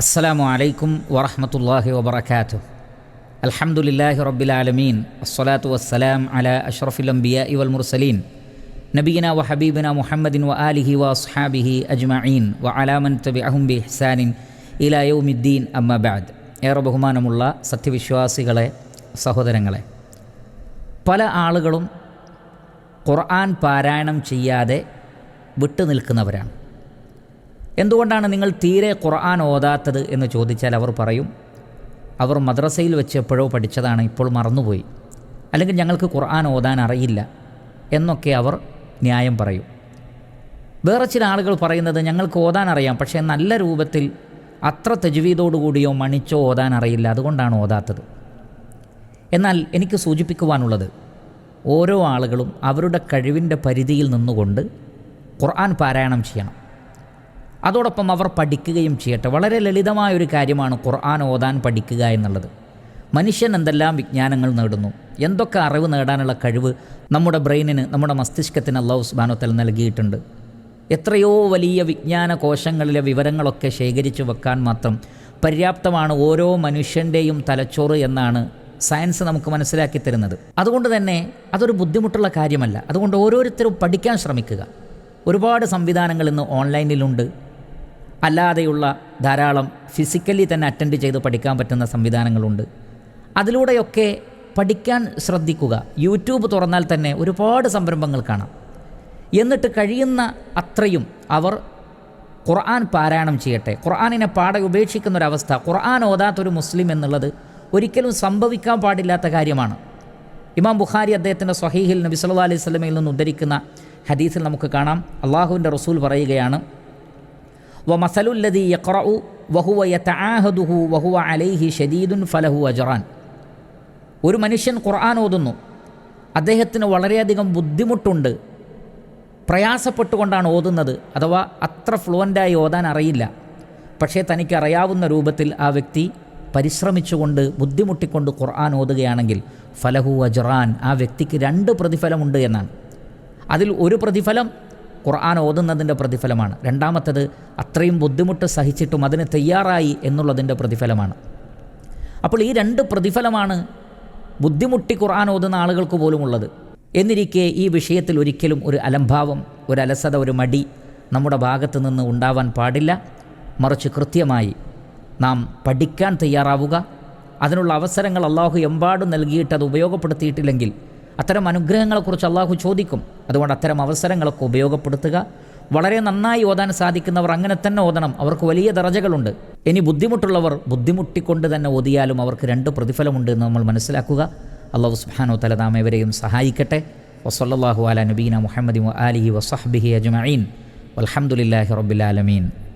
അസ്സലാമു അലൈക്കും വറഹമത്തല്ലാഹി വബർക്കാത്തു അൽഹമുല്ലാഹി റബ്ബിലാലമീൻ അസ്സലാത്തു വസ്സലാം അല അഷ്റഫുൽ അംബിയ ഇവൽ മുർസലീൻ. നബീന വ ഹബീബിന മുഹമ്മദിൻ വ ആലിഹി വ സുഹാബിഹി അജ്മഈൻ. വ അലാമൻ തബി അഹുംബി ഹസാനിൻ ഇലായൗമിദ്ദീൻ അമ്മബാദ് ഏറെ ബഹുമാനമുള്ള സത്യവിശ്വാസികളെ സഹോദരങ്ങളെ. പല ആളുകളും ഖുർആൻ പാരായണം ചെയ്യാതെ വിട്ടുനിൽക്കുന്നവരാണ്. എന്തുകൊണ്ടാണ് നിങ്ങൾ തീരെ ഖുർആൻ ഓതാത്തത് എന്ന് ചോദിച്ചാൽ അവർ പറയും അവർ മദ്രസയിൽ വെച്ച് എപ്പോഴോ പഠിച്ചതാണ് ഇപ്പോൾ മറന്നുപോയി. അല്ലെങ്കിൽ ഞങ്ങൾക്ക് ഖുർആൻ ഓതാൻ അറിയില്ല എന്നൊക്കെ അവർ ന്യായം പറയും. വേറെ ചില ആളുകൾ പറയുന്നത് ഞങ്ങൾക്ക് ഓതാൻ അറിയാം പക്ഷേ നല്ല രൂപത്തിൽ അത്ര തെജുവീതോടുകൂടിയോ മണിച്ചോ ഓതാൻ അറിയില്ല അതുകൊണ്ടാണ് ഓതാത്തത്. എന്നാൽ എനിക്ക് സൂചിപ്പിക്കുവാനുള്ളത് ഓരോ ആളുകളും അവരുടെ കഴിവിന്റെ പരിധിയിൽ നിന്നുകൊണ്ട് ഖുർആൻ പാരായണം ചെയ്യണം. അതോടൊപ്പം അവർ പഠിക്കുകയും ചെയ്യട്ടെ. വളരെ ലളിതമായ ഒരു കാര്യമാണ് ഖുർആൻ ഓതാൻ പഠിക്കുക എന്നുള്ളത്. മനുഷ്യൻ എന്തെല്ലാം വിജ്ഞാനങ്ങൾ നേടുന്നു? എന്തൊക്കെ അറിവ് നേടാനുള്ള കഴിവ് നമ്മുടെ ബ്രെയിനിന് നമ്മുടെ മസ്തിഷ്കത്തിന് അള്ളാഹു സുബാനോത്തൽ നൽകിയിട്ടുണ്ട്? എത്രയോ വലിയ വിജ്ഞാന കോശങ്ങളിലെ വിവരങ്ങളൊക്കെ ശേഖരിച്ചു വെക്കാൻ മാത്രം പര്യാപ്തമാണ് ഓരോ മനുഷ്യന്റെയും തലച്ചോറ് എന്നാണ് സയൻസ് നമുക്ക് മനസ്സിലാക്കി തരുന്നത്. അതുകൊണ്ട് തന്നെ അതൊരു ബുദ്ധിമുട്ടുള്ള കാര്യമല്ല. അതുകൊണ്ട് ഓരോരുത്തരും പഠിക്കാൻ ശ്രമിക്കുക. ഒരുപാട് സംവിധാനങ്ങൾ ഇന്ന് ഓൺലൈനിലുണ്ട്. അല്ലാതെയുള്ള ധാരാളം ഫിസിക്കലി തന്നെ അറ്റൻഡ് ചെയ്ത് പഠിക്കാൻ പറ്റുന്ന സംവിധാനങ്ങളുണ്ട്. അതിലൂടെയൊക്കെ പഠിക്കാൻ ശ്രദ്ധിക്കുക. യൂട്യൂബ് തുറന്നാൽ തന്നെ ഒരുപാട് സംരംഭങ്ങൾ കാണാം. എന്നിട്ട് കഴിയുന്ന അത്രയും അവർ ഖുർആൻ പാരായണം ചെയ്യട്ടെ. ഖുർആാനിനെ പാടെ ഉപേക്ഷിക്കുന്ന ഒരവസ്ഥ. ഖുർആൻ ഓതാത്തൊരു മുസ്ലിം എന്നുള്ളത് ഒരിക്കലും സംഭവിക്കാൻ പാടില്ലാത്ത കാര്യമാണ്. ഇമാം ബുഖാരി അദ്ദേഹത്തിന്റെ സ്വഹീഹിൽ നബി സല്ലല്ലാഹു അലൈഹി സ്വലമയിൽ നിന്ന് ഉദ്ധരിക്കുന്ന ഹദീസിൽ നമുക്ക് കാണാം. അള്ളാഹുവിന്റെ റസൂൽ പറയുകയാണ് വ മസലുല്ലതി യഖ്റഉ വഹുവ യതആഹദുഹു വഹുവ അലൈഹി ഷദീദുൻ ഫലഹു അജറാൻ. ഒരു മനുഷ്യൻ ഖുർആൻ ഓതുന്നു. അദ്ദേഹത്തിന് വളരെയധികം ബുദ്ധിമുട്ടുണ്ട്. പ്രയാസപ്പെട്ടുകൊണ്ടാണ് ഓതുന്നത്. അഥവാ അത്ര ഫ്ലുവന്റായി ഓതാൻ അറിയില്ല. പക്ഷേ തനിക്ക് അറിയാവുന്ന രൂപത്തിൽ ആ വ്യക്തി പരിശ്രമിച്ചുകൊണ്ട് ബുദ്ധിമുട്ടിക്കൊണ്ട് ഖുർആൻ ഓതുകയാണെങ്കിൽ ഫലഹു അജറാൻ ആ വ്യക്തിക്ക് രണ്ട് പ്രതിഫലമുണ്ട് എന്നാണ്. അതിൽ ഒരു പ്രതിഫലം ഖുർആൻ ഓതുന്നതിന്റെ പ്രതിഫലമാണ്. രണ്ടാമത്തത് അത്രയും ബുദ്ധിമുട്ട് സഹിച്ചിട്ടും അതിന് തയ്യാറായി എന്നുള്ളതിന്റെ പ്രതിഫലമാണ്. അപ്പോൾ ഈ രണ്ട് പ്രതിഫലമാണ് ബുദ്ധിമുട്ടി ഖുർആൻ ഓതുന്ന ആളുകൾക്ക് പോലും ഉള്ളത് എന്നിരിക്കെ ഈ വിഷയത്തിൽ ഒരിക്കലും ഒരു അലംഭാവം ഒരു അലസത ഒരു മടി നമ്മുടെ ഭാഗത്ത് നിന്ന് ഉണ്ടാവാൻ പാടില്ല. മറിച്ച് കൃത്യമായി നാം പഠിക്കാൻ തയ്യാറാവുക. അതിനുള്ള അവസരങ്ങൾ അള്ളാഹു എമ്പാടും നൽകിയിട്ട് അത് ഉപയോഗപ്പെടുത്തിയിട്ടില്ലെങ്കിൽ അത്തരം അനുഗ്രഹങ്ങളെക്കുറിച്ച് അള്ളാഹു ചോദിക്കും. അതുകൊണ്ട് അത്തരം അവസരങ്ങളൊക്കെ ഉപയോഗപ്പെടുത്തുക. വളരെ നന്നായി ഓതാൻ സാധിക്കുന്നവർ അങ്ങനെ തന്നെ ഓതണം. അവർക്ക് വലിയ ദറജകളുണ്ട്. ഇനി ബുദ്ധിമുട്ടുള്ളവർ ബുദ്ധിമുട്ടിക്കൊണ്ട് തന്നെ ഓതിയാലും അവർക്ക് രണ്ട് പ്രതിഫലമുണ്ട് എന്ന് നമ്മൾ മനസ്സിലാക്കുക. അള്ളാഹു സുബാനോ തല നാം ഇവരെയും സഹായിക്കട്ടെ. വസല്ലാഹു അല നബീന മുഹമ്മദ് അലിഹി വസഹബിഹി അജ്മീൻ അലഹമുല്ലാഹി റബ്ബിലാലമീൻ